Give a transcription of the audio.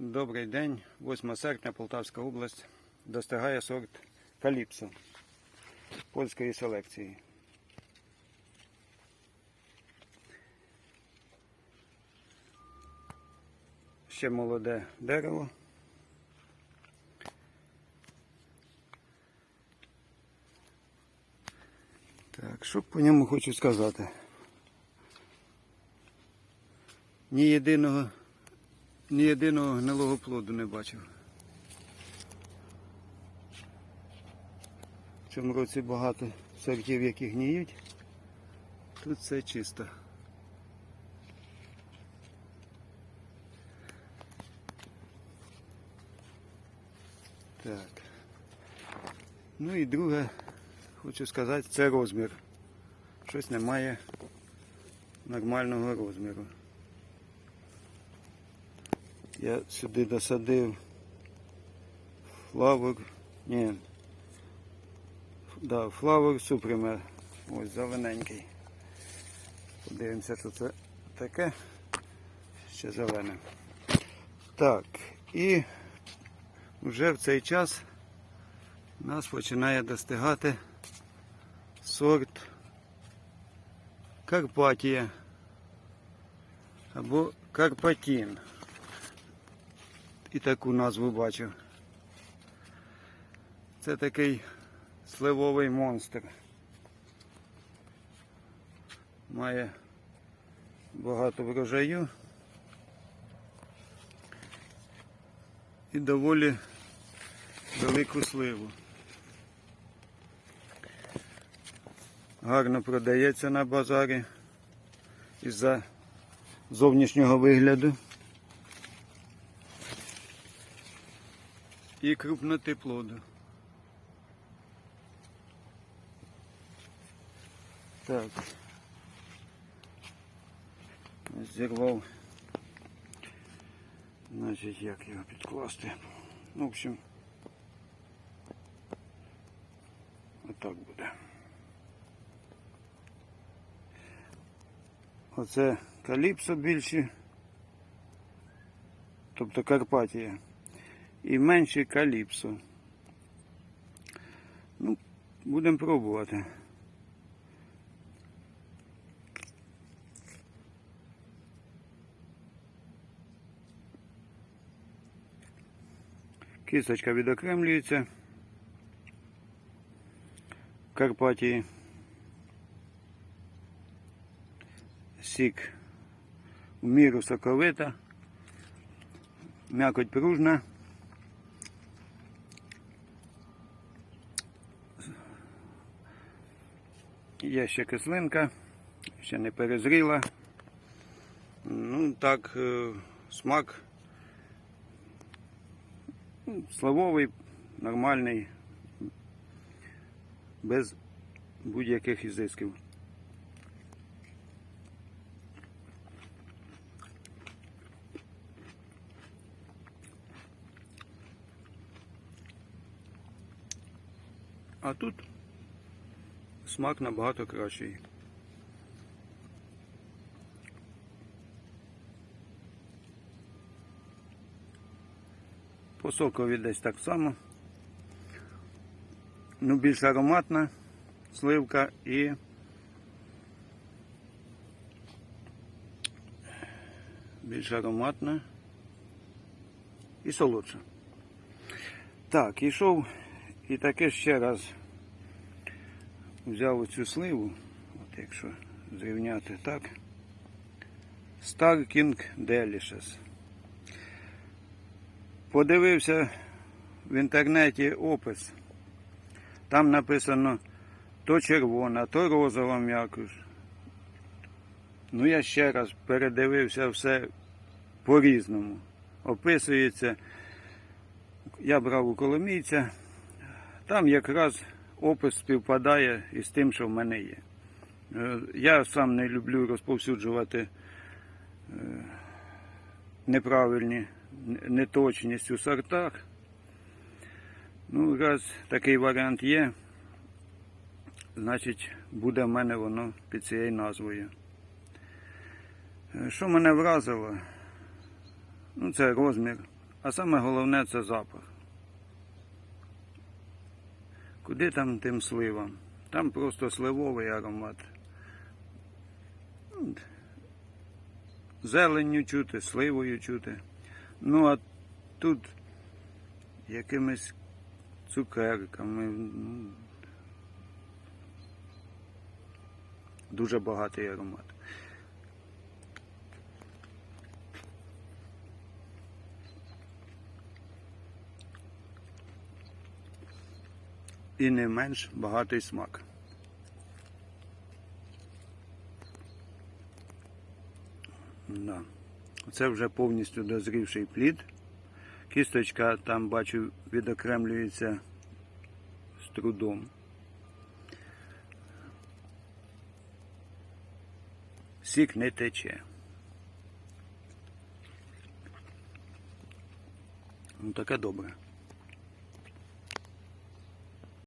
Добрий день, 8 серпня, Полтавська область. Достигає сорт Каліпсо польської селекції. Ще молоде дерево. Так, що по ньому хочу сказати? Ні єдиного ні єдиного гнилого плоду не бачив. В цьому році багато сортів, які гніють. Тут все чисто. Так. Ну і друге, хочу сказати, це розмір. Щось немає нормального розміру. Я сюди досадив флавор. Ні. Да, флавор супример. Ось зелененький. Подивимося, що це таке. Ще зелене. Так, і вже в цей час нас починає достигати сорт Карпатія або Карпатін і таку назву бачив. Це такий сливовий монстр. Має багато врожаю і доволі велику сливу. Гарно продається на базарі із-за зовнішнього вигляду. І крупноти плоду. Так. Зірвав. Значить, як його підкласти. Ну, в общем, отак буде. Оце каліпсо більше, тобто Карпатія і менше каліпсо. Ну, будемо пробувати. Кісточка відокремлюється в Карпатії. Сік в міру соковита, м'якоть пружна. Є ще кислинка, ще не перезріла. Ну так, е, смак славовий, нормальний, без будь-яких ізисків. А тут смак набагато кращий. По сокові десь так само. Ну, більш ароматна сливка і більш ароматна і солодша. Так, ішов і таке ще раз взяв оцю сливу, от якщо зрівняти так. Starking Delicious. Подивився в інтернеті опис. Там написано то червона, то розова м'якуш. Ну я ще раз передивився все по-різному. Описується. Я брав у коломійця, там якраз опис співпадає із тим, що в мене є. Е, Я сам не люблю розповсюджувати е, неправильні неточність у сортах. Ну, раз такий варіант є, значить буде в мене воно під цією назвою. Е, Що мене вразило? Ну, це розмір А саме головне це запах. Куди там тим сливам? Там просто сливовий аромат. Зеленню чути, сливою чути. Ну а тут якимись цукерками. м, Дуже багатий аромат. І не менш багатий смак. Да. Це вже повністю дозрівший плід. Кісточка там бачу відокремлюється з трудом. Сік не тече. Ну таке добре.